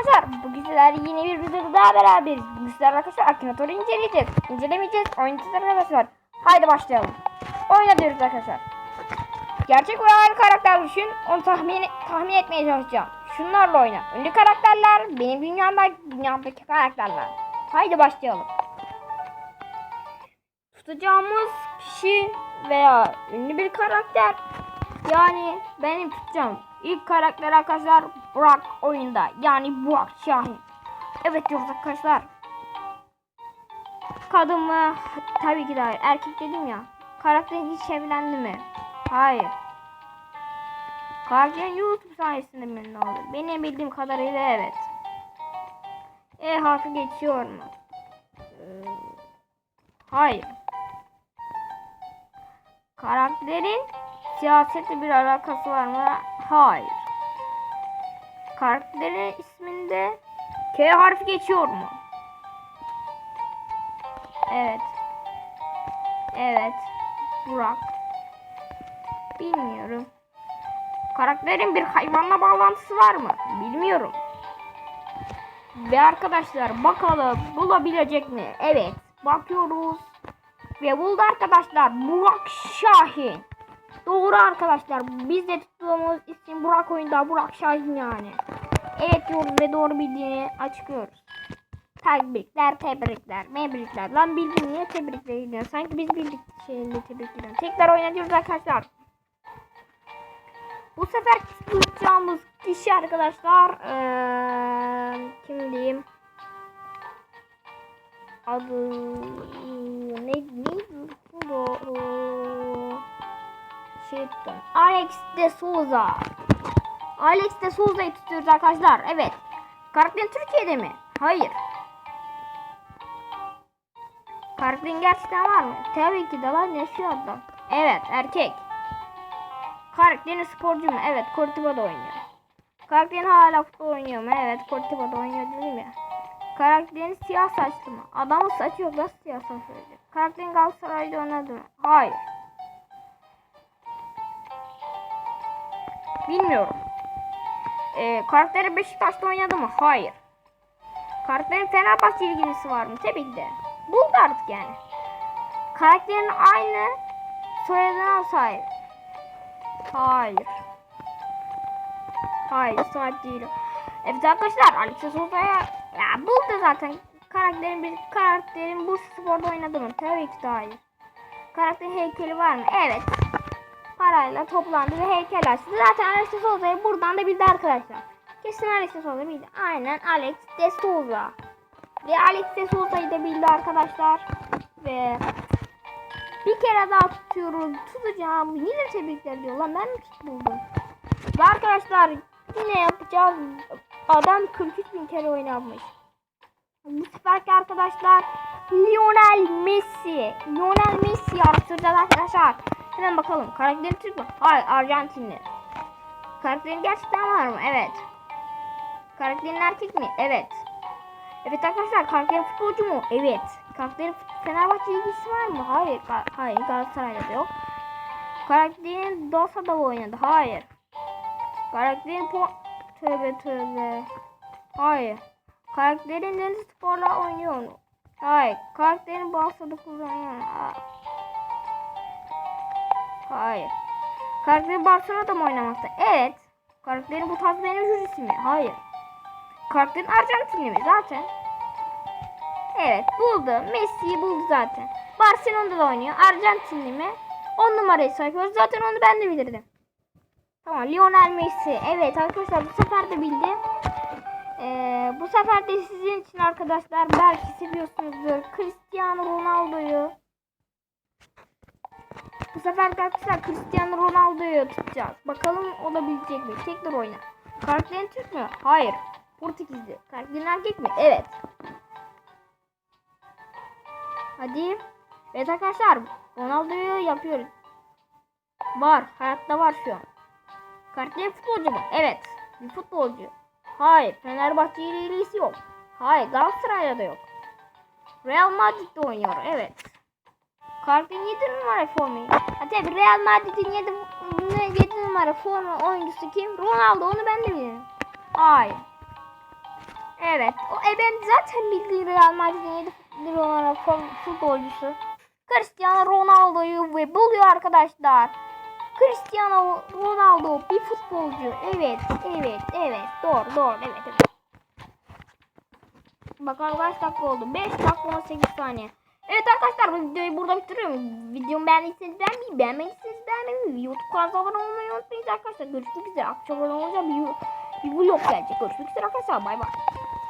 arkadaşlar. Bugün sizlerle yine bir videoda daha beraberiz. Sizlerle arkadaşlar Akinator'u inceleyeceğiz. İncelemeyeceğiz. Oynayacağız arkadaşlar. Haydi başlayalım. Oyna diyoruz arkadaşlar. Gerçek ve hayal karakter düşün. Onu tahmin, tahmin etmeye çalışacağım. Şunlarla oyna. Ünlü karakterler, benim dünyamda, dünyamdaki karakterler. Haydi başlayalım. Tutacağımız kişi veya ünlü bir karakter. Yani benim tutacağım ilk karakter arkadaşlar Burak oyunda. Yani Burak Şahin. Evet diyoruz arkadaşlar. Kadın mı? Tabii ki de hayır. Erkek dedim ya. Karakter hiç evlendi mi? Hayır. Karakterin YouTube sayesinde mi ne oldu? Benim bildiğim kadarıyla evet. E harfi geçiyor mu? Ee, hayır. Karakterin siyasetle bir alakası var mı? Hayır. Karakterin isminde K harfi geçiyor mu? Evet. Evet. Burak. Bilmiyorum. Karakterin bir hayvanla bağlantısı var mı? Bilmiyorum. Ve arkadaşlar bakalım bulabilecek mi? Evet. Bakıyoruz. Ve buldu arkadaşlar. Burak Şahin. Doğru arkadaşlar. Biz de tuttuğumuz isim Burak oyunda Burak Şahin yani. Evet diyoruz ve doğru bildiğini açıklıyoruz. Tebrikler, tebrikler, mebrikler. Lan bildim niye tebrikler gidiyor? Sanki biz bildik şeyinde tebrikler. Tekrar oynatıyoruz arkadaşlar. Bu sefer tutacağımız kişi arkadaşlar eee kim diyeyim? Adı ne ne bu şey tuttum. Alex de Souza. Alex de Souza'yı tutuyoruz arkadaşlar. Evet. Karakterin Türkiye'de mi? Hayır. Karakterin gerçekten var mı? Tabii ki de var. Yaşıyor adam. Evet erkek. Karakterin sporcu mu? Evet Cortivo'da oynuyor. Karakterin hala futbol oynuyor mu? Evet Cortivo'da oynuyor değil mi? Karakterin siyah saçlı mı? Adamın saçı yok nasıl siyah saçlı olacak? Karakterin Galatasaray'da oynadı mı? Hayır. Bilmiyorum. Ee, karakteri Beşiktaş'ta oynadı mı? Hayır. Karakterin Fenerbahçe ilgilisi var mı? Tabii ki de. Buldu artık yani. Karakterin aynı soyadına sahip. Hayır. Hayır sahip değil. Evet arkadaşlar Alex Souza'ya ya buldu zaten. Karakterin bir karakterin bu sporda oynadı mı? Tabii ki de hayır. Karakterin heykeli var mı? Evet. Parayla toplandı ve heykel açtı. Zaten Alex de Souza'yı buradan da bildi arkadaşlar. Kesin Alex de Souza bildi. Aynen Alex de Souza. Ve Alex de Souza'yı da bildi arkadaşlar. Ve bir kere daha tutuyoruz. Tutacağım. Yine tebrikler diyor. Lan ben mi buldum? Ve arkadaşlar yine yapacağız. Adam 43 bin kere oynamış. Bu seferki arkadaşlar Lionel Messi. Lionel Messi araştıracağız arkadaşlar. Hemen bakalım. Karakterin Türk mü? Hayır Arjantinli. Karakterin gerçekten var mı? Evet. Karakterin erkek mi? Evet. Evet arkadaşlar karakterin futbolcu mu? Evet. Karakterin Fenerbahçe ilgisi var mı? Hayır. Ga- hayır Galatasaray'da da yok. Karakterin Dosa'da oynadı. Hayır. Karakterin po Tövbe tövbe. Hayır. Karakterin Deniz Spor'la oynuyor mu? Hayır. Karakterin Borsa'da kullanıyor. Hayır. Karakterin Barcelona'da mı oynamakta? Evet. Karakterin bu tarz benim jürisi mi? Hayır. Karakterin Arjantinli mi? Zaten. Evet buldu. Messi'yi buldu zaten. Barcelona'da da oynuyor. Arjantinli mi? 10 numarayı sayıyoruz. Zaten onu ben de bilirdim. Tamam Lionel Messi. Evet arkadaşlar bu sefer de bildim. Ee, bu sefer de sizin için arkadaşlar belki seviyorsunuzdur. Cristiano Bu sefer arkadaşlar Cristiano Ronaldo'yu tutacağız. Bakalım olabilecek mi? Tekrar oyna. Karakterin Türk mü? Hayır. Portekizli. Karakterin erkek mi? Evet. Hadi. Evet arkadaşlar. Ronaldo'yu yapıyoruz. Var. Hayatta var şu an. Karakterin futbolcu mu? Evet. Bir futbolcu. Hayır. Fenerbahçe ile ilgisi yok. Hayır. Galatasaray'da da yok. Real Madrid'de oynuyor. Evet. Karakterin 7 numara formayı. Ha tabi Real Madrid'in 7, 7 numara forma oyuncusu kim? Ronaldo onu ben de bilirim. Hayır. Evet. O e ben zaten bildiğim Real Madrid'in 7 numara futbolcusu. Cristiano Ronaldo'yu ve buluyor arkadaşlar. Cristiano Ronaldo bir futbolcu. Evet, evet, evet. Doğru, doğru. Evet, evet. Bakalım kaç dakika oldu? 5 dakika 18 saniye. Evet arkadaşlar bu videoyu burada bitiriyorum. Videomu beğendiyseniz beğenmeyi, beğenmediyseniz beğenmeyi, YouTube kanalına abone olmayı unutmayın arkadaşlar. Görüşmek üzere. Akşam olunca bir, bir vlog gelecek. Görüşmek üzere arkadaşlar. Bay bay.